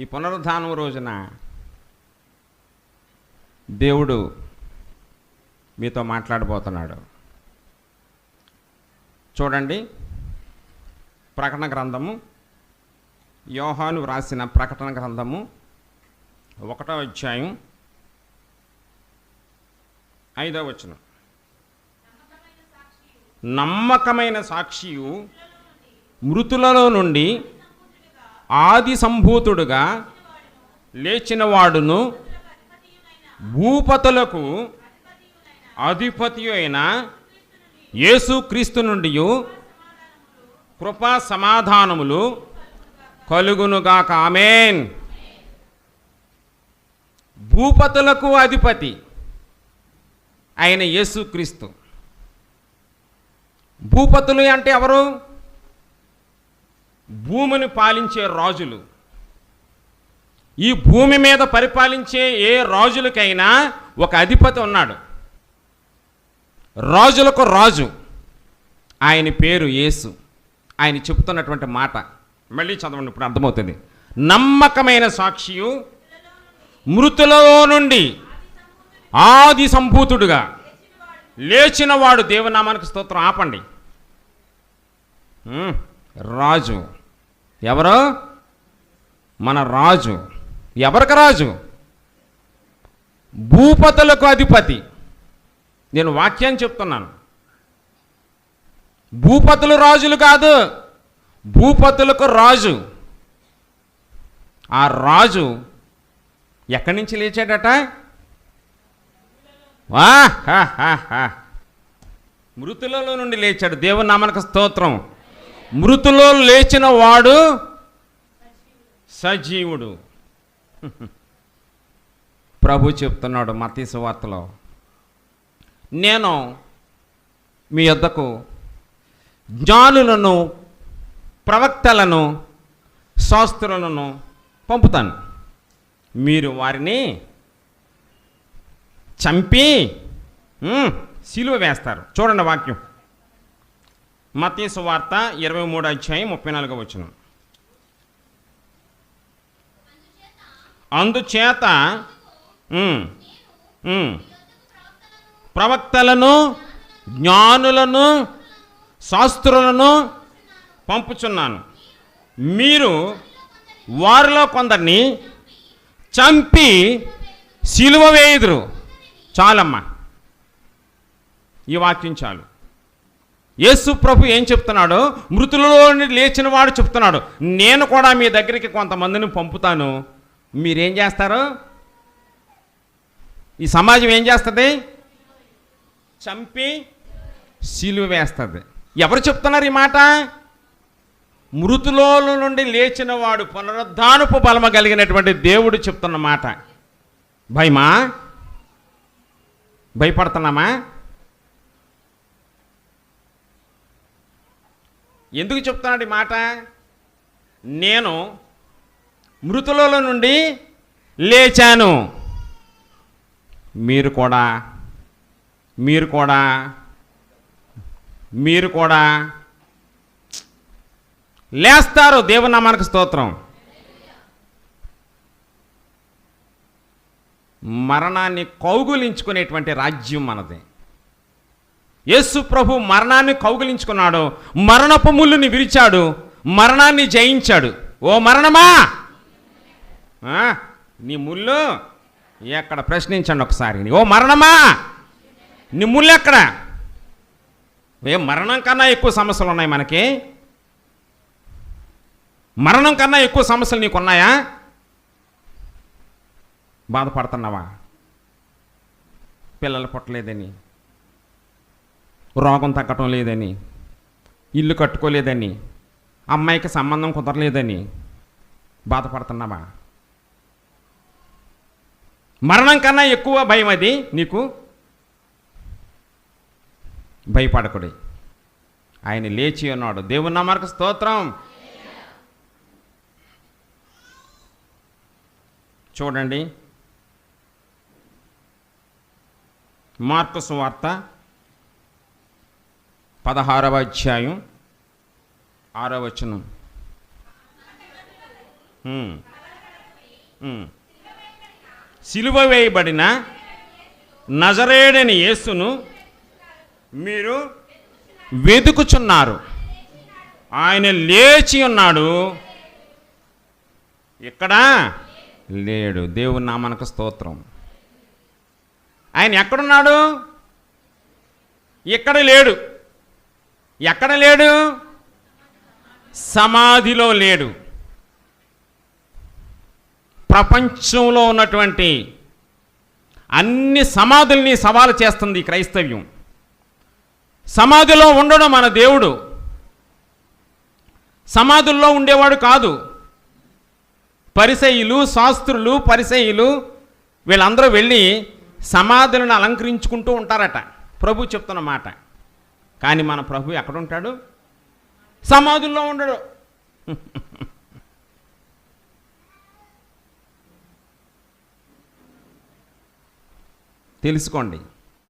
ఈ పునరుద్ధానం రోజున దేవుడు మీతో మాట్లాడబోతున్నాడు. చూడండి ప్రకటన గ్రంథము యోహాను వ్రాసిన ప్రకటన గ్రంథము ఒకటో అధ్యాయం ఐదో వచనం. నమ్మకమైన సాక్షియు మృతులలో నుండి ఆది సంభూతుడుగా లేచినవాడును భూపతులకు అధిపతి అయిన యేసుక్రీస్తు నుండి కృపా సమాధానములు కలుగునుగాక. ఆమెన్. భూపతులకు అధిపతి ఆయన యేసుక్రీస్తు భూపతులు అంటే ఎవరు? భూమిని పాలించే రాజులు. ఈ భూమి మీద పరిపాలించే ఏ రాజులకైనా ఒక అధిపతి ఉన్నాడు. రాజులకు రాజు. ఆయన పేరు యేసు. ఆయన చెప్తున్నటువంటి మాట. మళ్ళీ చదవండి ఇప్పుడు అర్థమవుతుంది. నమ్మకమైన సాక్షియు మృతులలో నుండి ఆది సంభూతుడుగా. లేచినవాడు దేవనామానికి స్తోత్రం ఆపండి. రాజు. ఎవరు? మన రాజు. ఎవరికి రాజు? భూపతులకు అధిపతి. నేను వాక్యాన్ని చెప్తున్నాను. భూపతులు రాజులు కాదు భూపతులకు రాజు. ఆ రాజు ఎక్కడి నుంచి లేచాడట? వా హా, మృతులలో నుండి లేచాడు. దేవుని నామనక స్తోత్రం. మృతులో లేచిన వాడు సజీవుడు. ప్రభు చెప్తున్నాడు మతీసు వార్తలో నేను మీ యొద్దకు జ్ఞానులను ప్రవక్తలను శాస్త్రులను పంపుతాను. మీరు వారిని చంపి శిలువ సిలువ వేస్తారు. చూడండి వాక్యం. మతీసు వార్త ఇరవై మూడు అధ్యాయం ముప్పై నాలుగో వచ్చిన అందుచేత ప్రవక్తలను జ్ఞానులను శాస్త్రులను పంపుచున్నాను. మీరు వారిలో కొందరిని చంపి సిలువ వేయుదురు. చాలమ్మా. ఈ వాక్యం చాలు. యేసు ప్రభు ఏం చెప్తున్నాడు? మృతులలో నుండి లేచిన వాడు చెప్తున్నాడు. నేను కూడా మీ దగ్గరికి కొంతమందిని పంపుతాను. మీరేం చేస్తారు? ఈ సమాజం ఏం చేస్తుంది? చంపి సిలువ వేస్తుంది. ఎవరు చెప్తున్నారు ఈ మాట? మృతులో నుండి లేచిన వాడు పునరుద్ధానపు బలమ కలిగినటువంటి దేవుడు చెప్తున్న మాట. భయమా? భయపడుతున్నామా? ఎందుకు చెప్తున్నాడు ఈ మాట? నేను మృతులలో నుండి లేచాను. మీరు కూడా మీరు కూడా మీరు కూడా లేస్తారు. దేవునామానికి స్తోత్రం. మరణాన్ని కౌగులించుకునేటువంటి రాజ్యం మనది. యేసు ప్రభు మరణాన్ని కౌగులించుకున్నాడు. మరణపు ముళ్ళుని విరిచాడు. మరణాన్ని జయించాడు. ఓ మరణమా? నీ ముళ్ళు ఎక్కడ? ప్రశ్నించండి ఒకసారి. ఓ మరణమా? నీ ముళ్ళు ఎక్కడ? ఏ మరణం కన్నా ఎక్కువ సమస్యలు ఉన్నాయి మనకి. మరణం కన్నా ఎక్కువ సమస్యలు నీకు ఉన్నాయా? బాధపడుతున్నావా? పిల్లలు పుట్టలేదని. రోగం తగ్గటం లేదని ఇల్లు కట్టుకోలేదని అమ్మాయికి సంబంధం కుదరలేదని బాధపడుతున్నావా? మరణం కన్నా ఎక్కువ భయం అది నీకు? భయపడకుడి. ఆయన లేచి ఉన్నాడు. దేవుని నామానికి స్తోత్రం. చూడండి. మార్కు సువార్త పదహారవ అధ్యాయం ఆరవ వచనం. సిలువ వేయబడిన నజరేడని యేసును మీరు వెతుకుచున్నారు ఆయన లేచి ఉన్నాడు. ఇక్కడ లేడు. దేవుని నామనకు స్తోత్రం. ఆయన ఎక్కడున్నాడు? ఇక్కడ లేడు. ఎక్కడ లేడు? సమాధిలో లేడు. ప్రపంచంలో ఉన్నటువంటి అన్ని సమాధుల్ని సవాలు చేస్తుంది క్రైస్తవ్యం. సమాధిలో ఉండడం మన దేవుడు. సమాధుల్లో ఉండేవాడు కాదు. పరిసయులు శాస్త్రులు పరిసయులు వీళ్ళందరూ వెళ్ళి సమాధులను అలంకరించుకుంటూ ఉంటారట. ప్రభు చెప్తున్న మాట. కానీ మన ప్రభు ఎక్కడుంటాడు? సమాధుల్లో ఉండడు. తెలుసుకోండి.